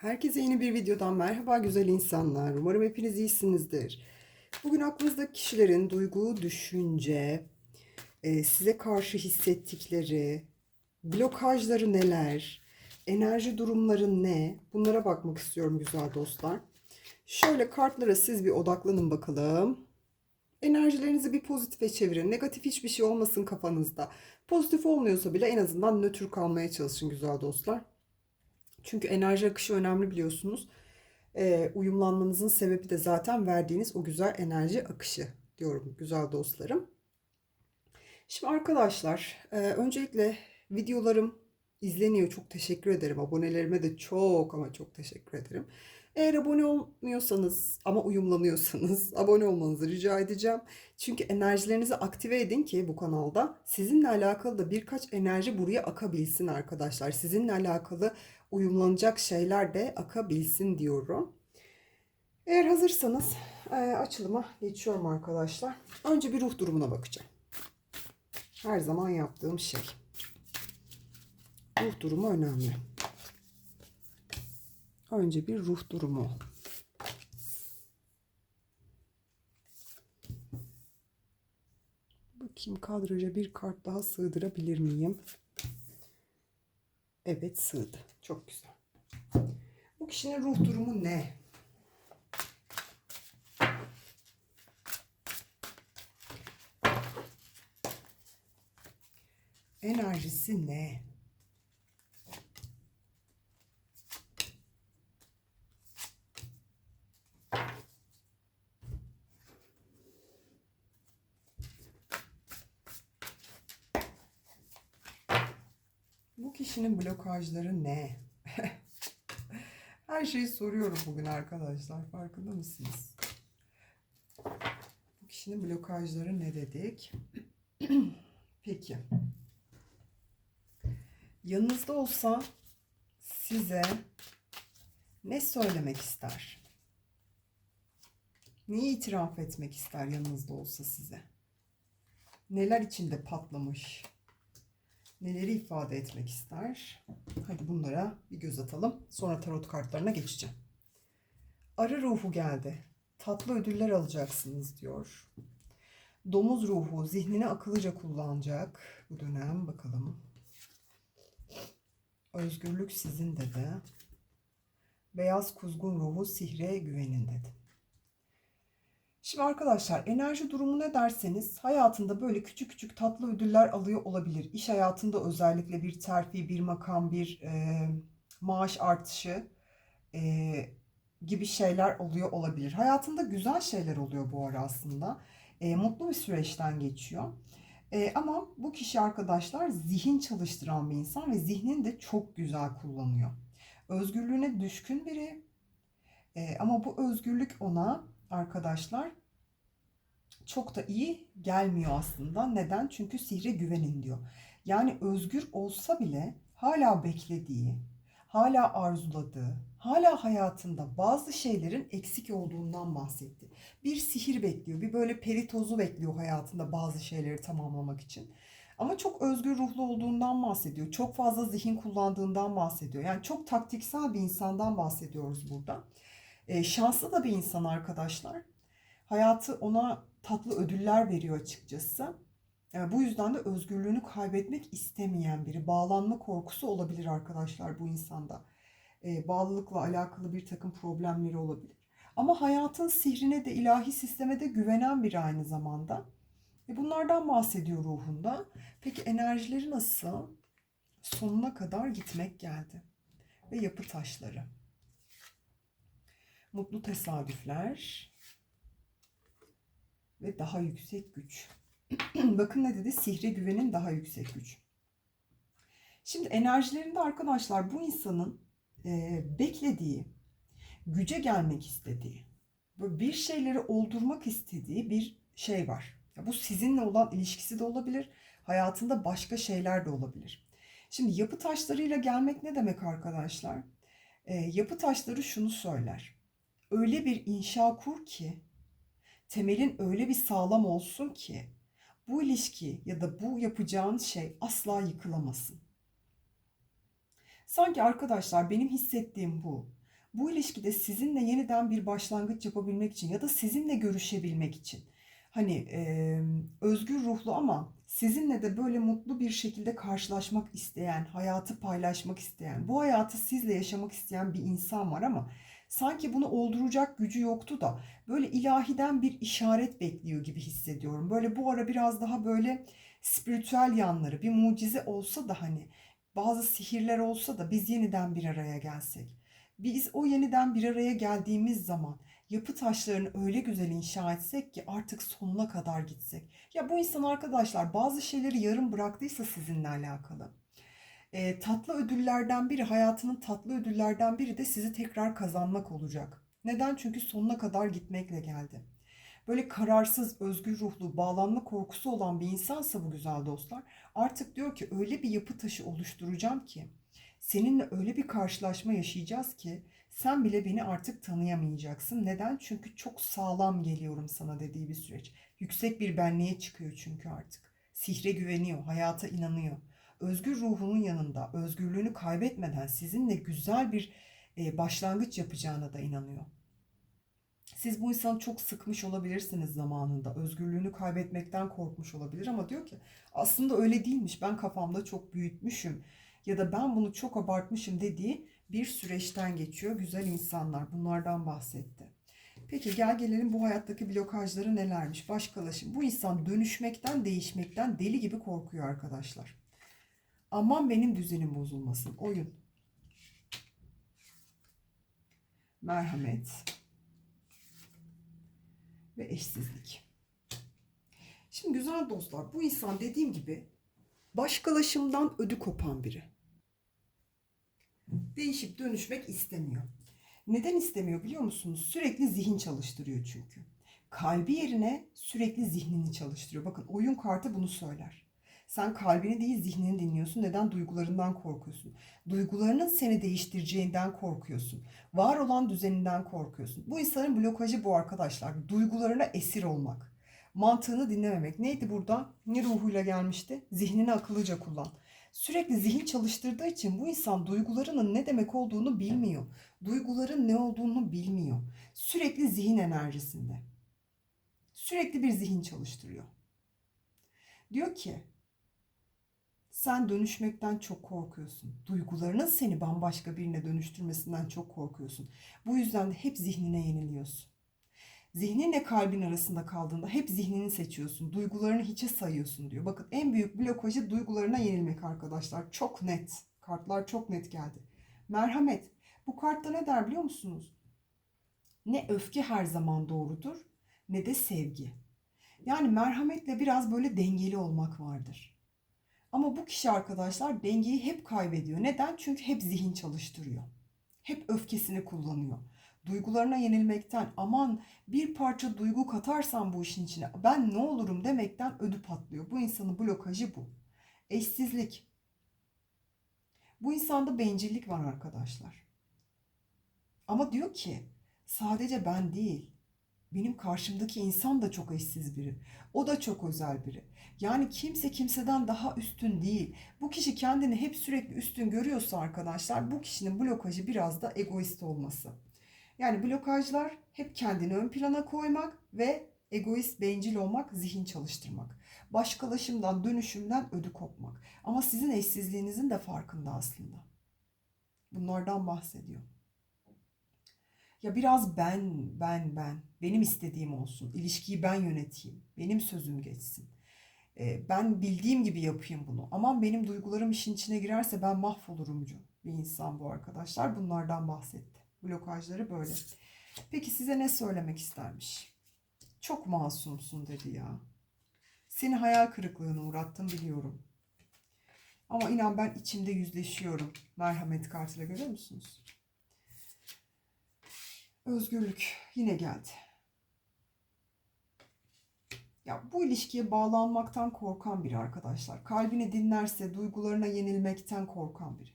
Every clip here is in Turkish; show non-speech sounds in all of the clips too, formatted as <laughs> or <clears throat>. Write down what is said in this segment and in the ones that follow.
Herkese yeni bir videodan merhaba güzel insanlar. Umarım hepiniz iyisinizdir. Bugün aklınızdaki kişilerin duygu, düşünce, e, size karşı hissettikleri, blokajları neler, enerji durumları ne? Bunlara bakmak istiyorum güzel dostlar. Şöyle kartlara siz bir odaklanın bakalım. Enerjilerinizi bir pozitife çevirin. Negatif hiçbir şey olmasın kafanızda. Pozitif olmuyorsa bile en azından nötr kalmaya çalışın güzel dostlar. Çünkü enerji akışı önemli biliyorsunuz. Ee, uyumlanmanızın sebebi de zaten verdiğiniz o güzel enerji akışı diyorum güzel dostlarım. Şimdi arkadaşlar e, öncelikle videolarım izleniyor. Çok teşekkür ederim. Abonelerime de çok ama çok teşekkür ederim. Eğer abone olmuyorsanız ama uyumlanıyorsanız <laughs> abone olmanızı rica edeceğim. Çünkü enerjilerinizi aktive edin ki bu kanalda sizinle alakalı da birkaç enerji buraya akabilsin arkadaşlar. Sizinle alakalı uyumlanacak şeyler de akabilsin diyorum. Eğer hazırsanız e, açılıma geçiyorum arkadaşlar. Önce bir ruh durumuna bakacağım. Her zaman yaptığım şey. Ruh durumu önemli. Önce bir ruh durumu. Bakayım kadraja bir kart daha sığdırabilir miyim? Evet sığdı. Çok güzel. Bu kişinin ruh durumu ne? Enerjisi ne? Bu kişinin blokajları ne? <laughs> Her şeyi soruyorum bugün arkadaşlar. Farkında mısınız? Bu kişinin blokajları ne dedik? <clears throat> Peki. Yanınızda olsa size ne söylemek ister? Neyi itiraf etmek ister yanınızda olsa size? Neler içinde patlamış? Neleri ifade etmek ister? Hadi bunlara bir göz atalım. Sonra tarot kartlarına geçeceğim. Arı ruhu geldi. Tatlı ödüller alacaksınız diyor. Domuz ruhu zihnini akıllıca kullanacak bu dönem bakalım. Özgürlük sizin dedi. Beyaz kuzgun ruhu sihre güvenin dedi. Şimdi arkadaşlar enerji durumu ne derseniz hayatında böyle küçük küçük tatlı ödüller alıyor olabilir. İş hayatında özellikle bir terfi, bir makam, bir e, maaş artışı e, gibi şeyler oluyor olabilir. Hayatında güzel şeyler oluyor bu ara aslında. E, mutlu bir süreçten geçiyor. E, ama bu kişi arkadaşlar zihin çalıştıran bir insan ve zihnini de çok güzel kullanıyor. Özgürlüğüne düşkün biri. E, ama bu özgürlük ona arkadaşlar çok da iyi gelmiyor aslında. Neden? Çünkü sihre güvenin diyor. Yani özgür olsa bile hala beklediği, hala arzuladığı, hala hayatında bazı şeylerin eksik olduğundan bahsetti. Bir sihir bekliyor, bir böyle peri tozu bekliyor hayatında bazı şeyleri tamamlamak için. Ama çok özgür ruhlu olduğundan bahsediyor. Çok fazla zihin kullandığından bahsediyor. Yani çok taktiksel bir insandan bahsediyoruz burada. E, şanslı da bir insan arkadaşlar. Hayatı ona tatlı ödüller veriyor açıkçası. Yani bu yüzden de özgürlüğünü kaybetmek istemeyen biri. Bağlanma korkusu olabilir arkadaşlar bu insanda. E, bağlılıkla alakalı bir takım problemleri olabilir. Ama hayatın sihrine de ilahi sisteme de güvenen biri aynı zamanda. E, bunlardan bahsediyor ruhunda. Peki enerjileri nasıl? Sonuna kadar gitmek geldi. Ve yapı taşları. Mutlu tesadüfler ve daha yüksek güç. <clears throat> Bakın ne dedi? Sihre güvenin daha yüksek güç. Şimdi enerjilerinde arkadaşlar bu insanın e, beklediği, güce gelmek istediği, bir şeyleri oldurmak istediği bir şey var. Ya bu sizinle olan ilişkisi de olabilir, hayatında başka şeyler de olabilir. Şimdi yapı taşlarıyla gelmek ne demek arkadaşlar? E, yapı taşları şunu söyler. Öyle bir inşa kur ki temelin öyle bir sağlam olsun ki bu ilişki ya da bu yapacağın şey asla yıkılamasın. Sanki arkadaşlar benim hissettiğim bu. Bu ilişkide sizinle yeniden bir başlangıç yapabilmek için ya da sizinle görüşebilmek için. Hani e, özgür ruhlu ama sizinle de böyle mutlu bir şekilde karşılaşmak isteyen, hayatı paylaşmak isteyen, bu hayatı sizle yaşamak isteyen bir insan var ama sanki bunu olduracak gücü yoktu da böyle ilahiden bir işaret bekliyor gibi hissediyorum. Böyle bu ara biraz daha böyle spiritüel yanları, bir mucize olsa da hani bazı sihirler olsa da biz yeniden bir araya gelsek. Biz o yeniden bir araya geldiğimiz zaman yapı taşlarını öyle güzel inşa etsek ki artık sonuna kadar gitsek. Ya bu insan arkadaşlar bazı şeyleri yarım bıraktıysa sizinle alakalı. E, tatlı ödüllerden biri, hayatının tatlı ödüllerden biri de sizi tekrar kazanmak olacak. Neden? Çünkü sonuna kadar gitmekle geldi. Böyle kararsız, özgür ruhlu, bağlanma korkusu olan bir insansa bu güzel dostlar artık diyor ki öyle bir yapı taşı oluşturacağım ki seninle öyle bir karşılaşma yaşayacağız ki sen bile beni artık tanıyamayacaksın. Neden? Çünkü çok sağlam geliyorum sana dediği bir süreç. Yüksek bir benliğe çıkıyor çünkü artık. Sihre güveniyor, hayata inanıyor. Özgür ruhunun yanında özgürlüğünü kaybetmeden sizinle güzel bir e, başlangıç yapacağına da inanıyor. Siz bu insanı çok sıkmış olabilirsiniz zamanında. Özgürlüğünü kaybetmekten korkmuş olabilir ama diyor ki aslında öyle değilmiş. Ben kafamda çok büyütmüşüm ya da ben bunu çok abartmışım dediği bir süreçten geçiyor. Güzel insanlar bunlardan bahsetti. Peki gel gelelim bu hayattaki blokajları nelermiş? Başkalaşım. Bu insan dönüşmekten, değişmekten deli gibi korkuyor arkadaşlar. Aman benim düzenim bozulmasın. Oyun. Merhamet. Ve eşsizlik. Şimdi güzel dostlar bu insan dediğim gibi başkalaşımdan ödü kopan biri. Değişip dönüşmek istemiyor. Neden istemiyor biliyor musunuz? Sürekli zihin çalıştırıyor çünkü. Kalbi yerine sürekli zihnini çalıştırıyor. Bakın oyun kartı bunu söyler. Sen kalbini değil zihnini dinliyorsun. Neden? Duygularından korkuyorsun. Duygularının seni değiştireceğinden korkuyorsun. Var olan düzeninden korkuyorsun. Bu insanın blokajı bu arkadaşlar. Duygularına esir olmak. Mantığını dinlememek. Neydi burada? Ne ruhuyla gelmişti? Zihnini akıllıca kullan. Sürekli zihin çalıştırdığı için bu insan duygularının ne demek olduğunu bilmiyor. Duyguların ne olduğunu bilmiyor. Sürekli zihin enerjisinde. Sürekli bir zihin çalıştırıyor. Diyor ki sen dönüşmekten çok korkuyorsun. Duygularının seni bambaşka birine dönüştürmesinden çok korkuyorsun. Bu yüzden de hep zihnine yeniliyorsun. Zihninle kalbin arasında kaldığında hep zihnini seçiyorsun. Duygularını hiçe sayıyorsun diyor. Bakın en büyük blokajı duygularına yenilmek arkadaşlar. Çok net. Kartlar çok net geldi. Merhamet. Bu kartta ne der biliyor musunuz? Ne öfke her zaman doğrudur ne de sevgi. Yani merhametle biraz böyle dengeli olmak vardır. Ama bu kişi arkadaşlar dengeyi hep kaybediyor. Neden? Çünkü hep zihin çalıştırıyor. Hep öfkesini kullanıyor. Duygularına yenilmekten aman bir parça duygu katarsam bu işin içine ben ne olurum demekten ödü patlıyor. Bu insanın blokajı bu. Eşsizlik. Bu insanda bencillik var arkadaşlar. Ama diyor ki sadece ben değil benim karşımdaki insan da çok eşsiz biri. O da çok özel biri. Yani kimse kimseden daha üstün değil. Bu kişi kendini hep sürekli üstün görüyorsa arkadaşlar bu kişinin blokajı biraz da egoist olması. Yani blokajlar hep kendini ön plana koymak ve egoist, bencil olmak, zihin çalıştırmak. Başkalaşımdan, dönüşümden ödü kopmak. Ama sizin eşsizliğinizin de farkında aslında. Bunlardan bahsediyor. Ya biraz ben, ben, ben, benim istediğim olsun, ilişkiyi ben yöneteyim, benim sözüm geçsin. Ee, ben bildiğim gibi yapayım bunu. Aman benim duygularım işin içine girerse ben mahvolurumcu bir insan bu arkadaşlar. Bunlardan bahsetti. Blokajları böyle. Peki size ne söylemek istermiş? Çok masumsun dedi ya. Seni hayal kırıklığına uğrattım biliyorum. Ama inan ben içimde yüzleşiyorum. Merhamet kartıyla görüyor musunuz? Özgürlük yine geldi. Ya bu ilişkiye bağlanmaktan korkan biri arkadaşlar. Kalbini dinlerse duygularına yenilmekten korkan biri.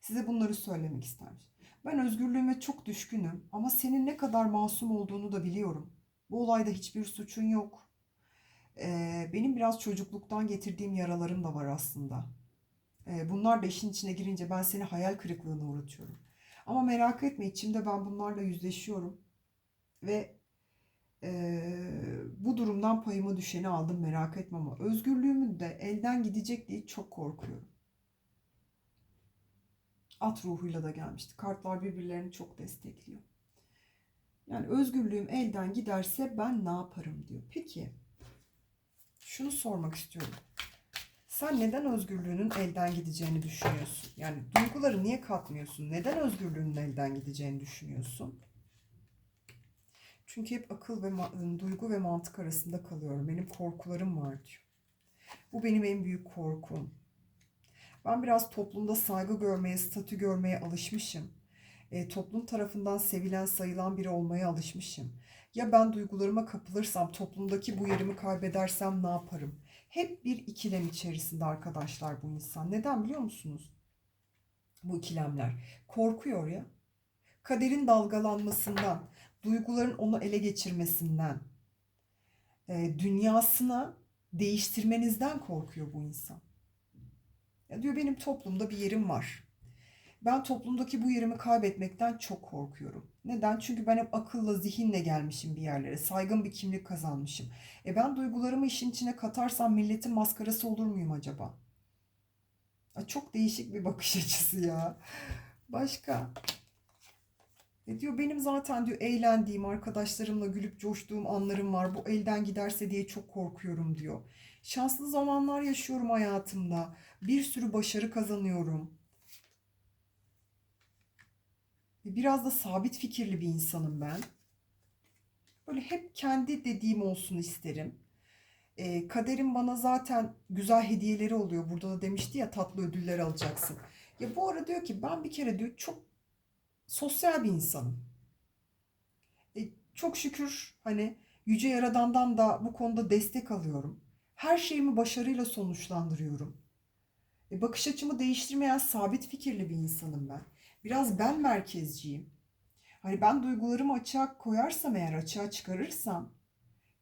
Size bunları söylemek isterim. Ben özgürlüğüme çok düşkünüm ama senin ne kadar masum olduğunu da biliyorum. Bu olayda hiçbir suçun yok. Ee, benim biraz çocukluktan getirdiğim yaralarım da var aslında. Ee, bunlar da işin içine girince ben seni hayal kırıklığına uğratıyorum. Ama merak etme içimde ben bunlarla yüzleşiyorum. Ve eee, bu durumdan payıma düşeni aldım merak etme ama özgürlüğümün de elden gidecek diye çok korkuyorum. At ruhuyla da gelmişti. Kartlar birbirlerini çok destekliyor. Yani özgürlüğüm elden giderse ben ne yaparım diyor. Peki şunu sormak istiyorum. Sen neden özgürlüğünün elden gideceğini düşünüyorsun? Yani duyguları niye katmıyorsun? Neden özgürlüğünün elden gideceğini düşünüyorsun? Çünkü hep akıl ve ma- duygu ve mantık arasında kalıyorum. Benim korkularım var diyor. Bu benim en büyük korkum. Ben biraz toplumda saygı görmeye, statü görmeye alışmışım. E, toplum tarafından sevilen, sayılan biri olmaya alışmışım. Ya ben duygularıma kapılırsam, toplumdaki bu yerimi kaybedersem ne yaparım? Hep bir ikilem içerisinde arkadaşlar bu insan. Neden biliyor musunuz? Bu ikilemler. Korkuyor ya. Kaderin dalgalanmasından, duyguların onu ele geçirmesinden, e, dünyasına değiştirmenizden korkuyor bu insan. Ya diyor benim toplumda bir yerim var. Ben toplumdaki bu yerimi kaybetmekten çok korkuyorum. Neden? Çünkü ben hep akılla, zihinle gelmişim bir yerlere. Saygın bir kimlik kazanmışım. E ben duygularımı işin içine katarsam milletin maskarası olur muyum acaba? Çok değişik bir bakış açısı ya. Başka? E diyor benim zaten diyor eğlendiğim, arkadaşlarımla gülüp coştuğum anlarım var. Bu elden giderse diye çok korkuyorum diyor. Şanslı zamanlar yaşıyorum hayatımda. Bir sürü başarı kazanıyorum. Biraz da sabit fikirli bir insanım ben. Böyle hep kendi dediğim olsun isterim. E, kaderim bana zaten güzel hediyeleri oluyor. Burada da demişti ya tatlı ödüller alacaksın. Ya bu ara diyor ki ben bir kere diyor çok sosyal bir insanım. E, çok şükür hani Yüce Yaradan'dan da bu konuda destek alıyorum. Her şeyimi başarıyla sonuçlandırıyorum. E, bakış açımı değiştirmeyen sabit fikirli bir insanım ben. Biraz ben merkezciyim. Hani ben duygularımı açığa koyarsam eğer açığa çıkarırsam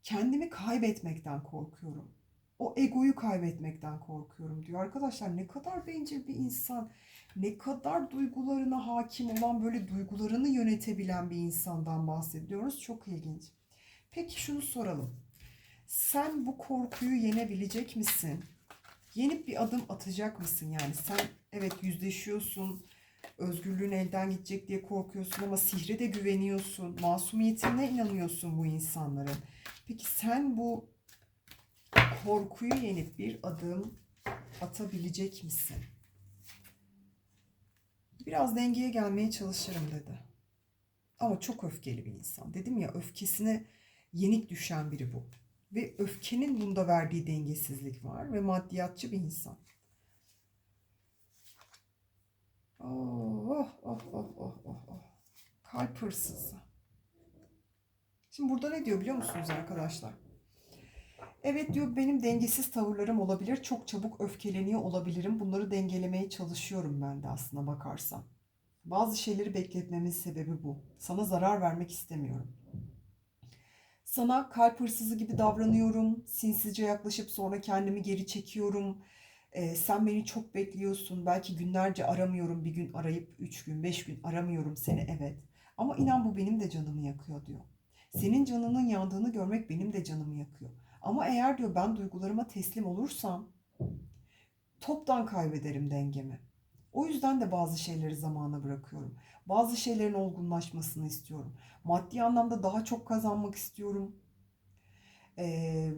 kendimi kaybetmekten korkuyorum. O egoyu kaybetmekten korkuyorum diyor. Arkadaşlar ne kadar bencil bir insan. Ne kadar duygularına hakim olan böyle duygularını yönetebilen bir insandan bahsediyoruz. Çok ilginç. Peki şunu soralım. Sen bu korkuyu yenebilecek misin? Yenip bir adım atacak mısın? Yani sen evet yüzleşiyorsun, özgürlüğün elden gidecek diye korkuyorsun ama sihre de güveniyorsun, masumiyetine inanıyorsun bu insanların. Peki sen bu korkuyu yenip bir adım atabilecek misin? Biraz dengeye gelmeye çalışırım dedi. Ama çok öfkeli bir insan. Dedim ya öfkesine yenik düşen biri bu. Ve öfkenin bunda verdiği dengesizlik var ve maddiyatçı bir insan. Oh, oh, oh, oh, oh, oh. Kalp hırsızı. Şimdi burada ne diyor biliyor musunuz arkadaşlar? Evet diyor benim dengesiz tavırlarım olabilir. Çok çabuk öfkeleniyor olabilirim. Bunları dengelemeye çalışıyorum ben de aslına bakarsan. Bazı şeyleri bekletmemin sebebi bu. Sana zarar vermek istemiyorum. Sana kalp hırsızı gibi davranıyorum. Sinsizce yaklaşıp sonra kendimi geri çekiyorum. Ee, sen beni çok bekliyorsun. Belki günlerce aramıyorum. Bir gün arayıp üç gün, beş gün aramıyorum seni. Evet. Ama inan bu benim de canımı yakıyor diyor. Senin canının yandığını görmek benim de canımı yakıyor. Ama eğer diyor ben duygularıma teslim olursam toptan kaybederim dengemi. O yüzden de bazı şeyleri zamana bırakıyorum. Bazı şeylerin olgunlaşmasını istiyorum. Maddi anlamda daha çok kazanmak istiyorum. Ee,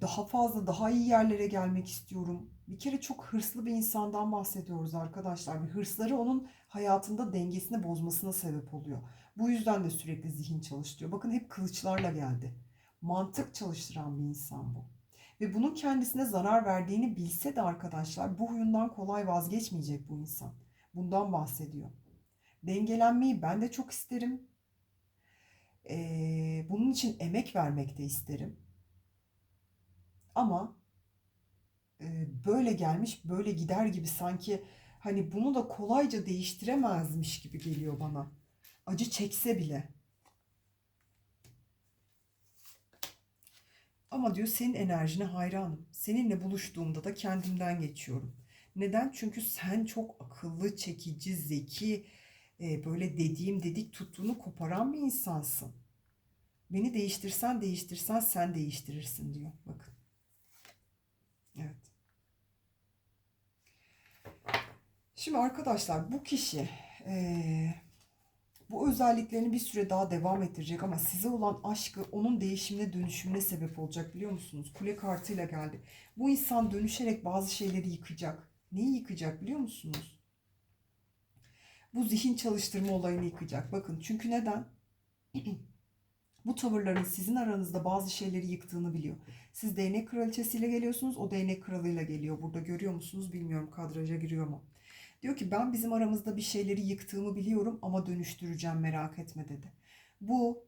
daha fazla, daha iyi yerlere gelmek istiyorum. Bir kere çok hırslı bir insandan bahsediyoruz arkadaşlar. Bir hırsları onun hayatında dengesini bozmasına sebep oluyor. Bu yüzden de sürekli zihin çalıştırıyor. Bakın hep kılıçlarla geldi. Mantık çalıştıran bir insan bu. Ve bunun kendisine zarar verdiğini bilse de arkadaşlar bu huyundan kolay vazgeçmeyecek bu insan. Bundan bahsediyor. Dengelenmeyi ben de çok isterim. Ee, bunun için emek vermek de isterim. Ama e, böyle gelmiş böyle gider gibi sanki hani bunu da kolayca değiştiremezmiş gibi geliyor bana. Acı çekse bile. Ama diyor senin enerjine hayranım. Seninle buluştuğumda da kendimden geçiyorum. Neden? Çünkü sen çok akıllı, çekici, zeki, e, böyle dediğim dedik tuttuğunu koparan bir insansın. Beni değiştirsen değiştirsen sen değiştirirsin diyor. Bakın. Evet. Şimdi arkadaşlar bu kişi eee, bu özelliklerini bir süre daha devam ettirecek ama size olan aşkı onun değişimine dönüşümüne sebep olacak biliyor musunuz? Kule kartıyla geldi. Bu insan dönüşerek bazı şeyleri yıkacak. Neyi yıkacak biliyor musunuz? Bu zihin çalıştırma olayını yıkacak. Bakın çünkü neden? <clears throat> Bu tavırların sizin aranızda bazı şeyleri yıktığını biliyor. Siz değnek kraliçesiyle geliyorsunuz, o değnek kralıyla geliyor. Burada görüyor musunuz bilmiyorum kadraja giriyor mu? Diyor ki ben bizim aramızda bir şeyleri yıktığımı biliyorum ama dönüştüreceğim merak etme dedi. Bu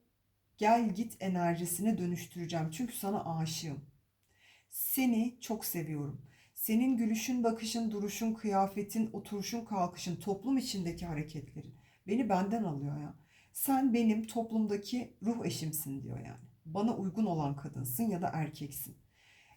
gel git enerjisine dönüştüreceğim çünkü sana aşığım. Seni çok seviyorum. Senin gülüşün, bakışın, duruşun, kıyafetin, oturuşun, kalkışın, toplum içindeki hareketlerin beni benden alıyor ya. Sen benim toplumdaki ruh eşimsin diyor yani. Bana uygun olan kadınsın ya da erkeksin.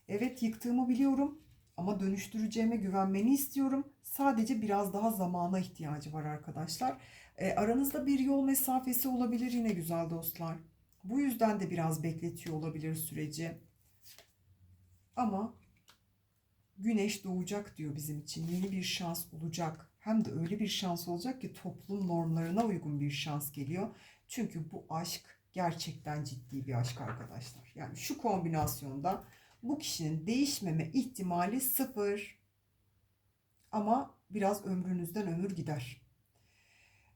Evet yıktığımı biliyorum ama dönüştüreceğime güvenmeni istiyorum. Sadece biraz daha zamana ihtiyacı var arkadaşlar. E, aranızda bir yol mesafesi olabilir yine güzel dostlar. Bu yüzden de biraz bekletiyor olabilir süreci. Ama güneş doğacak diyor bizim için. Yeni bir şans olacak. Hem de öyle bir şans olacak ki toplum normlarına uygun bir şans geliyor. Çünkü bu aşk gerçekten ciddi bir aşk arkadaşlar. Yani şu kombinasyonda bu kişinin değişmeme ihtimali sıfır. Ama biraz ömrünüzden ömür gider.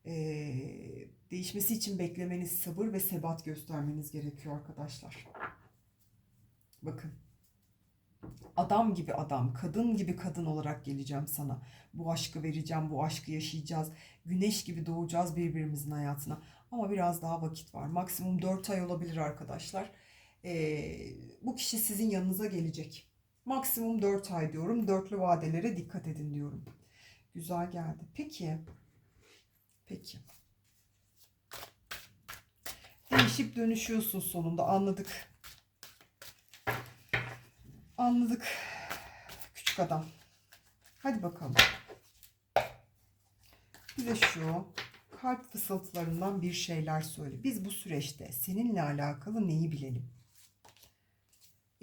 Ee, değişmesi için beklemeniz, sabır ve sebat göstermeniz gerekiyor arkadaşlar. Bakın. Adam gibi adam, kadın gibi kadın olarak geleceğim sana. Bu aşkı vereceğim, bu aşkı yaşayacağız. Güneş gibi doğacağız birbirimizin hayatına. Ama biraz daha vakit var. Maksimum 4 ay olabilir arkadaşlar. Bu kişi sizin yanınıza gelecek. Maksimum 4 ay diyorum. Dörtlü vadelere dikkat edin diyorum. Güzel geldi. Peki. Peki. Değişip dönüşüyorsun sonunda anladık. Anladık. Küçük adam. Hadi bakalım. Bir de şu kalp fısıltılarından bir şeyler söyle. Biz bu süreçte seninle alakalı neyi bilelim?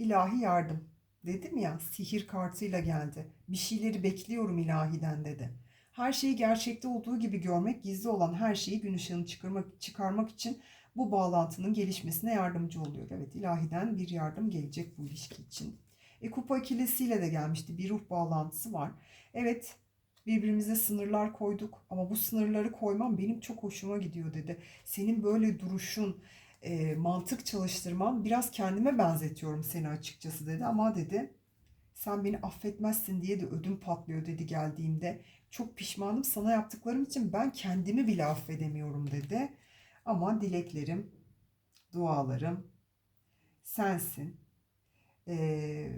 İlahi yardım. Dedim ya sihir kartıyla geldi. Bir şeyleri bekliyorum ilahiden dedi. Her şeyi gerçekte olduğu gibi görmek, gizli olan her şeyi gün ışığını çıkarmak, çıkarmak için bu bağlantının gelişmesine yardımcı oluyor. Evet ilahiden bir yardım gelecek bu ilişki için. E, kupa ikilisiyle de gelmişti. Bir ruh bağlantısı var. Evet birbirimize sınırlar koyduk ama bu sınırları koymam benim çok hoşuma gidiyor dedi. Senin böyle duruşun, e, mantık çalıştırman biraz kendime benzetiyorum seni açıkçası dedi ama dedi sen beni affetmezsin diye de ödüm patlıyor dedi geldiğimde. Çok pişmanım sana yaptıklarım için ben kendimi bile affedemiyorum dedi. Ama dileklerim, dualarım sensin. Ee,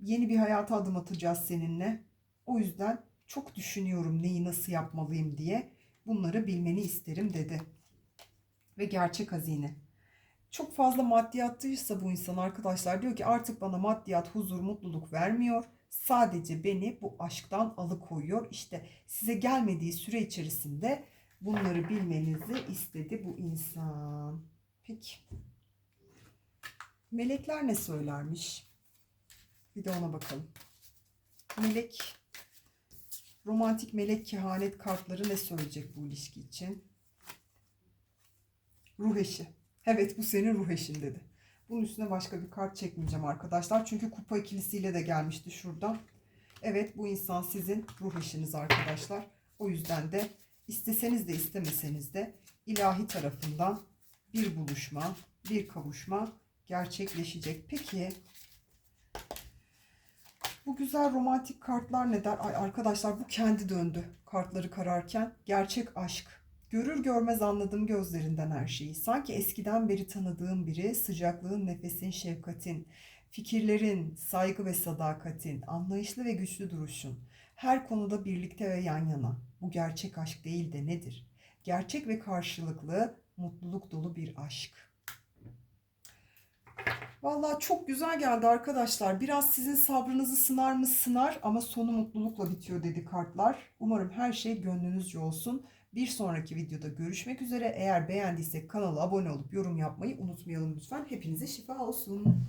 yeni bir hayata adım atacağız seninle. O yüzden çok düşünüyorum neyi nasıl yapmalıyım diye. Bunları bilmeni isterim dedi. Ve gerçek hazine. Çok fazla maddiyatlıysa bu insan arkadaşlar diyor ki artık bana maddiyat, huzur, mutluluk vermiyor. Sadece beni bu aşktan alıkoyuyor. İşte size gelmediği süre içerisinde bunları bilmenizi istedi bu insan. Peki. Melekler ne söylermiş? Bir de ona bakalım. Melek, romantik melek kehanet kartları ne söyleyecek bu ilişki için? Ruh eşi. Evet bu senin ruh eşin dedi. Bunun üstüne başka bir kart çekmeyeceğim arkadaşlar. Çünkü kupa ikilisiyle de gelmişti şuradan. Evet bu insan sizin ruh eşiniz arkadaşlar. O yüzden de isteseniz de istemeseniz de ilahi tarafından bir buluşma, bir kavuşma gerçekleşecek. Peki bu güzel romantik kartlar ne der? Ay arkadaşlar bu kendi döndü kartları kararken. Gerçek aşk. Görür görmez anladım gözlerinden her şeyi. Sanki eskiden beri tanıdığım biri sıcaklığın, nefesin, şefkatin, fikirlerin, saygı ve sadakatin, anlayışlı ve güçlü duruşun. Her konuda birlikte ve yan yana. Bu gerçek aşk değil de nedir? Gerçek ve karşılıklı, mutluluk dolu bir aşk. Vallahi çok güzel geldi arkadaşlar. Biraz sizin sabrınızı sınar mı sınar ama sonu mutlulukla bitiyor dedi kartlar. Umarım her şey gönlünüzce olsun. Bir sonraki videoda görüşmek üzere. Eğer beğendiysek kanala abone olup yorum yapmayı unutmayalım lütfen. Hepinize şifa olsun.